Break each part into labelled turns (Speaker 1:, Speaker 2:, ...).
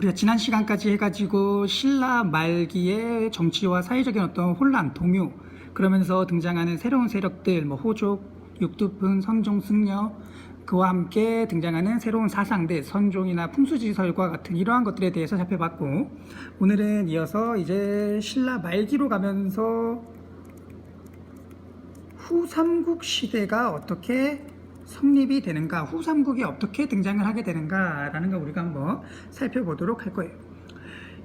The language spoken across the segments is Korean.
Speaker 1: 우리가 지난 시간까지 해가지고 신라 말기의 정치와 사회적인 어떤 혼란, 동요 그러면서 등장하는 새로운 세력들, 뭐 호족, 육두푼, 선종, 승려 그와 함께 등장하는 새로운 사상들, 선종이나 풍수지설과 같은 이러한 것들에 대해서 살펴봤고 오늘은 이어서 이제 신라 말기로 가면서 후삼국 시대가 어떻게 성립이 되는가, 후삼국이 어떻게 등장을 하게 되는가라는 걸 우리가 한번 살펴보도록 할 거예요.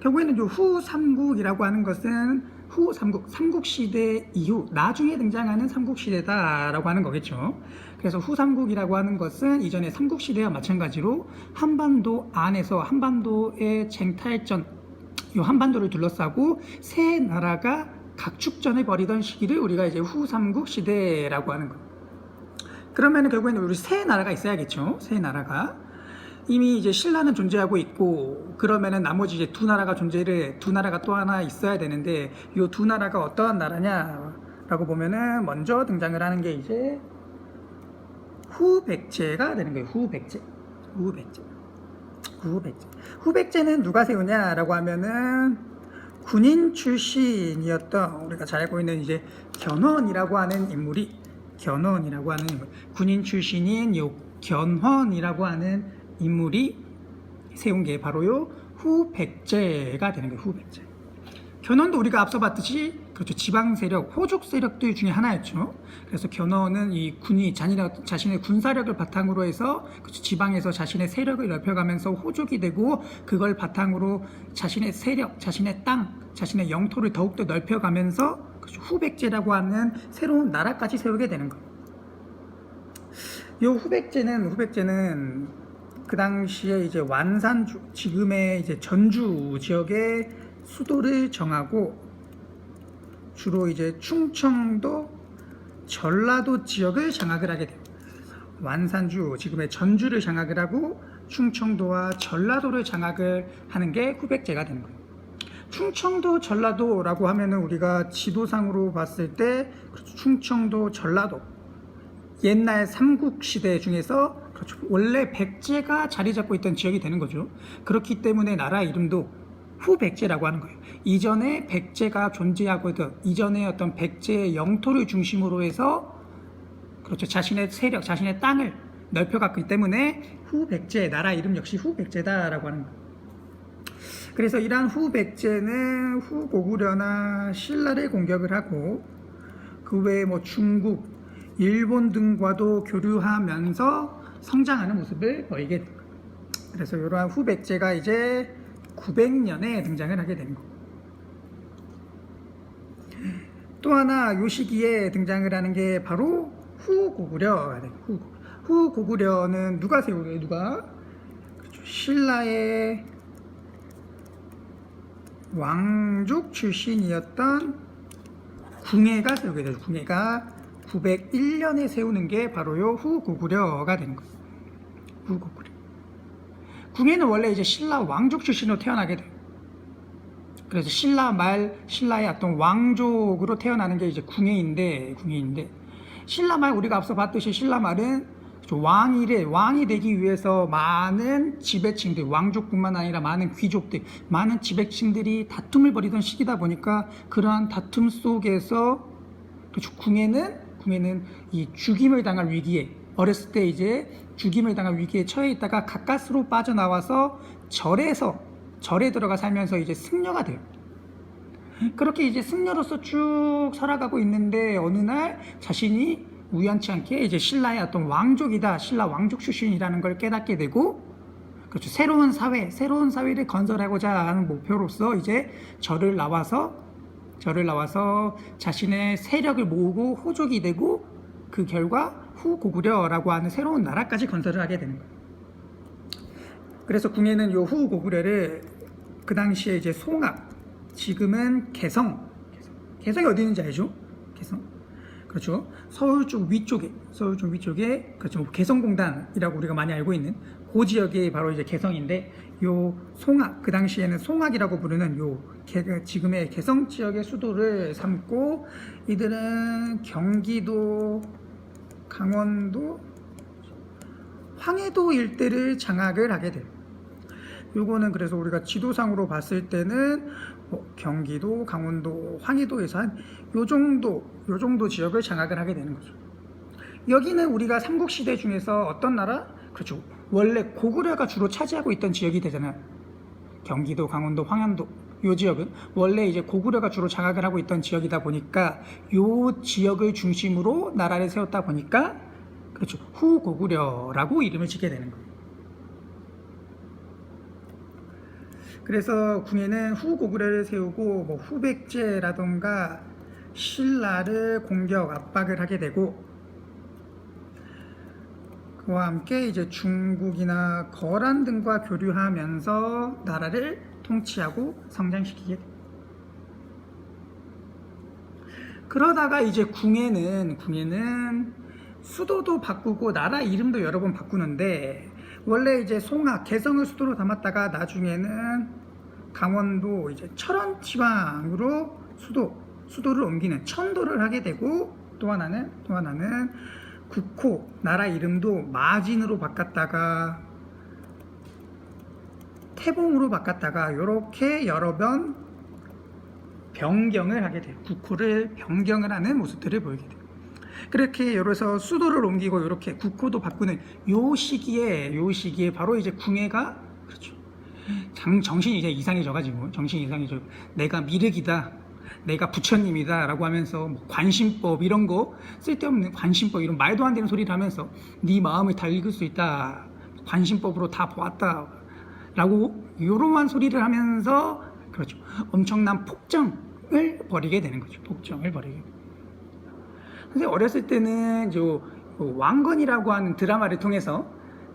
Speaker 1: 결국에는 이 후삼국이라고 하는 것은 후삼국, 삼국시대 이후 나중에 등장하는 삼국시대다라고 하는 거겠죠. 그래서 후삼국이라고 하는 것은 이전의 삼국시대와 마찬가지로 한반도 안에서 한반도의 쟁탈전, 이 한반도를 둘러싸고 세 나라가 각축전을 벌이던 시기를 우리가 이제 후삼국 시대라고 하는 거. 그러면 결국에는 우리 세 나라가 있어야겠죠. 세 나라가. 이미 이제 신라는 존재하고 있고 그러면은 나머지 이제 두 나라가 존재를 두 나라가 또 하나 있어야 되는데 이 두 나라가 어떠한 나라냐라고 보면은 먼저 등장을 하는 게 이제 후백제가 되는 거예요. 후백제. 후백제. 후백제. 후백제는 누가 세우냐라고 하면은 군인 출신이었던 우리가 잘 알고 있는 이제 견훤이라고 하는 인물이 견훤이라고 하는 인물, 군인 출신인 요 견훤이라고 하는 인물이 세운 게 바로 요 후백제가 되는 거예요. 후백제. 견훤도 우리가 앞서 봤듯이 그렇죠 지방 세력, 호족 세력들 중에 하나였죠. 그래서 견훤은 이 군이 자신의, 자신의 군사력을 바탕으로 해서 그렇죠, 지방에서 자신의 세력을 넓혀가면서 호족이 되고 그걸 바탕으로 자신의 세력, 자신의 땅, 자신의 영토를 더욱더 넓혀가면서 그렇죠, 후백제라고 하는 새로운 나라까지 세우게 되는 거예요. 이 후백제는 후백제는 그 당시에 이제 완산주 지금의 이제 전주 지역의 수도를 정하고 주로 이제 충청도 전라도 지역을 장악을 하게 돼요. 완산주 지금의 전주를 장악을 하고 충청도와 전라도를 장악을 하는 게 후백제가 되는 거예요. 충청도 전라도라고 하면은 우리가 지도상으로 봤을 때 그렇죠. 충청도 전라도 옛날 삼국 시대 중에서 그렇죠. 원래 백제가 자리 잡고 있던 지역이 되는 거죠. 그렇기 때문에 나라 이름도 후백제라고 하는 거예요. 이전에 백제가 존재하고 있던 이전에 어떤 백제의 영토를 중심으로 해서 그렇죠. 자신의 세력, 자신의 땅을 넓혀갔기 때문에 후백제 나라 이름 역시 후백제다라고 하는 거예요. 그래서 이러한 후백제는 후고구려나 신라를 공격을 하고 그 외에 뭐 중국, 일본 등과도 교류하면서 성장하는 모습을 보이게 됩니다. 그래서 이러한 후백제가 이제 900년에 등장을 하게 된 거. 또 하나 요 시기에 등장을 하는 게 바로 후고구려가 돼요. 후고구려. 후고구려 는 누가 세우게 누가? 그렇죠. 신라의 왕족 출신이었던 궁예가 세우게 되죠. 궁예가 901년에 세우는 게 바로 요 후고구려가 되는 거예요. 후고구려. 궁예는 원래 이제 신라 왕족 출신으로 태어나게 돼요. 그래서 신라 말 신라의 어떤 왕족으로 태어나는 게 이제 궁예인데 궁예인데 신라 말 우리가 앞서 봤듯이 신라 말은 왕이래 왕이 되기 위해서 많은 지배층들 왕족뿐만 아니라 많은 귀족들 많은 지배층들이 다툼을 벌이던 시기다 보니까 그러한 다툼 속에서. 궁예는 궁예는 이 죽임을 당할 위기에 어렸을 때 이제 죽임을 당할 위기에 처해 있다가 가까스로 빠져나와서 절에서 절에 들어가 살면서 이제 승려가 돼요. 그렇게 이제 승려로서 쭉 살아가고 있는데 어느 날 자신이 우연치 않게 이제 신라의 어떤 왕족이다, 신라 왕족 출신이라는 걸 깨닫게 되고, 그렇죠. 새로운 사회, 새로운 사회를 건설하고자 하는 목표로서 이제 절을 나와서, 절을 나와서 자신의 세력을 모으고 호족이 되고, 그 결과 후고구려라고 하는 새로운 나라까지 건설을 하게 되는 거예요. 그래서 궁예는 요 후고구려를 그 당시에 이제 송악, 지금은 개성, 개성이 어디 있는지 알죠? 개성. 그렇죠. 서울 쪽 위쪽에, 서울 쪽 위쪽에, 그렇죠. 뭐 개성공단이라고 우리가 많이 알고 있는 그 지역이 바로 이제 개성인데, 요 송악, 그 당시에는 송악이라고 부르는 요 개, 지금의 개성 지역의 수도를 삼고, 이들은 경기도, 강원도, 황해도 일대를 장악을 하게 돼요. 요거는 그래서 우리가 지도상으로 봤을 때는 뭐 경기도, 강원도, 황해도에서 한 요 정도, 요 정도 지역을 장악을 하게 되는 거죠. 여기는 우리가 삼국 시대 중에서 어떤 나라? 그렇죠. 원래 고구려가 주로 차지하고 있던 지역이 되잖아요. 경기도, 강원도, 황안도 요 지역은 원래 이제 고구려가 주로 장악을 하고 있던 지역이다 보니까 요 지역을 중심으로 나라를 세웠다 보니까 그렇죠. 후고구려라고 이름을 짓게 되는 거예요. 그래서 궁에는 후고구려를 세우고 뭐 후백제라던가 신라를 공격 압박을 하게 되고 그와 함께 이제 중국이나 거란 등과 교류하면서 나라를 통치하고 성장시키게 됩니다. 그러다가 이제 궁에는 궁에는 수도도 바꾸고 나라 이름도 여러 번 바꾸는데 원래 이제 송악 개성을 수도로 담았다가 나중에는 강원도 이제 철원 지방으로 수도 수도를 옮기는 천도를 하게 되고 또 하나는 또 하나는 국호 나라 이름도 마진으로 바꿨다가 태봉으로 바꿨다가 이렇게 여러 번 변경을 하게 돼요. 국호를 변경을 하는 모습들을 보이게 돼요. 그렇게 여기서 수도를 옮기고 이렇게 국호도 바꾸는 요 시기에 요 시기에 바로 이제 궁예가 그렇죠. 장, 정신이 이제 이상해져가지고 정신이 이상해져 내가 미륵이다 내가 부처님이다 라고 하면서 뭐 관심법 이런 거 쓸데없는 관심법 이런 말도 안 되는 소리를 하면서 네 마음을 다 읽을 수 있다 관심법으로 다 보았다 라고 이러한 소리를 하면서 그렇죠 엄청난 폭정을 벌이게 되는 거죠 폭정을 벌이게 근데 어렸을 때는 요 왕건이라고 하는 드라마를 통해서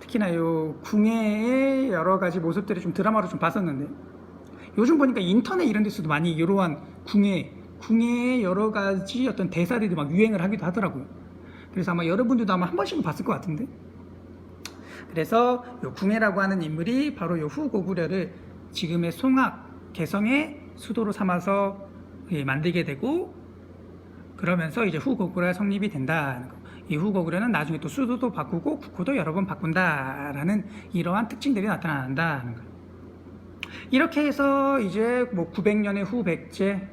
Speaker 1: 특히나 요 궁예의 여러 가지 모습들을 좀 드라마로 좀 봤었는데 요즘 보니까 인터넷 이런 데서도 많이 이러한 궁예 궁예의 여러 가지 어떤 대사들이 막 유행을 하기도 하더라고요. 그래서 아마 여러분들도 아마 한 번씩은 봤을 것 같은데. 그래서 요 궁예라고 하는 인물이 바로 요 후고구려를 지금의 송악 개성의 수도로 삼아서 예, 만들게 되고 그러면서 이제 후고구려 성립이 된다는 거. 이 후고구려는 나중에 또 수도도 바꾸고 국호도 여러 번 바꾼다라는 이러한 특징들이 나타난다는 거. 이렇게 해서 이제 뭐 900년의 후 백제,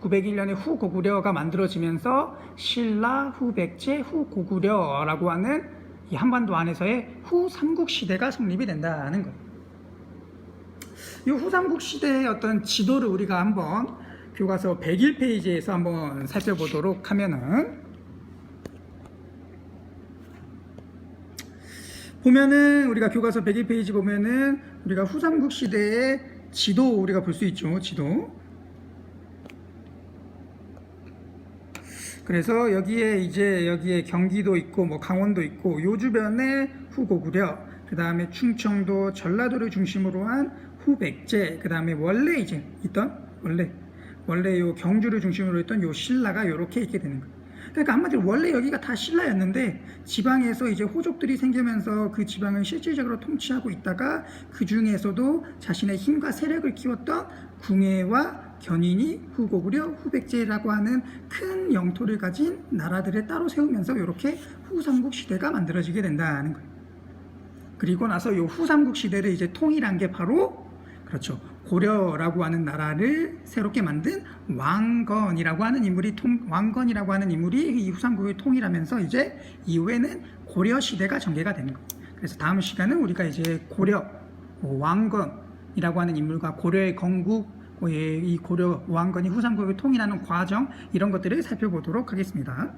Speaker 1: 901년의 후고구려가 만들어지면서 신라, 후백제, 후고구려라고 하는 이 한반도 안에서의 후삼국 시대가 성립이 된다는 거예요. 이 후삼국 시대의 어떤 지도를 우리가 한번 교과서 101페이지에서 한번 살펴보도록 하면은 보면은 우리가 교과서 101페이지 보면은 우리가 후삼국 시대의 지도 우리가 볼 수 있죠. 지도. 그래서 여기에 이제 여기에 경기도 있고 뭐 강원도 있고 요 주변에 후고구려 그 다음에 충청도 전라도를 중심으로 한 후백제 그 다음에 원래 이제 있던 원래 원래 요 경주를 중심으로 했던 요 신라가 요렇게 있게 되는 거예요. 그러니까 한마디로 원래 여기가 다 신라였는데 지방에서 이제 호족들이 생기면서 그 지방을 실질적으로 통치하고 있다가 그 중에서도 자신의 힘과 세력을 키웠던 궁예와 견인이 후고구려, 후백제라고 하는 큰 영토를 가진 나라들을 따로 세우면서 이렇게 후삼국 시대가 만들어지게 된다는 거예요. 그리고 나서 이 후삼국 시대를 이제 통일한 게 바로 그렇죠. 고려라고 하는 나라를 새롭게 만든 왕건이라고 하는 인물이 통, 왕건이라고 하는 인물이 이 후삼국을 통일하면서 이제 이후에는 고려 시대가 전개가 되는 거예요. 그래서 다음 시간은 우리가 이제 고려 어, 왕건이라고 하는 인물과 고려의 건국 이 고려 왕건이 후삼국을 통일하는 과정 이런 것들을 살펴보도록 하겠습니다.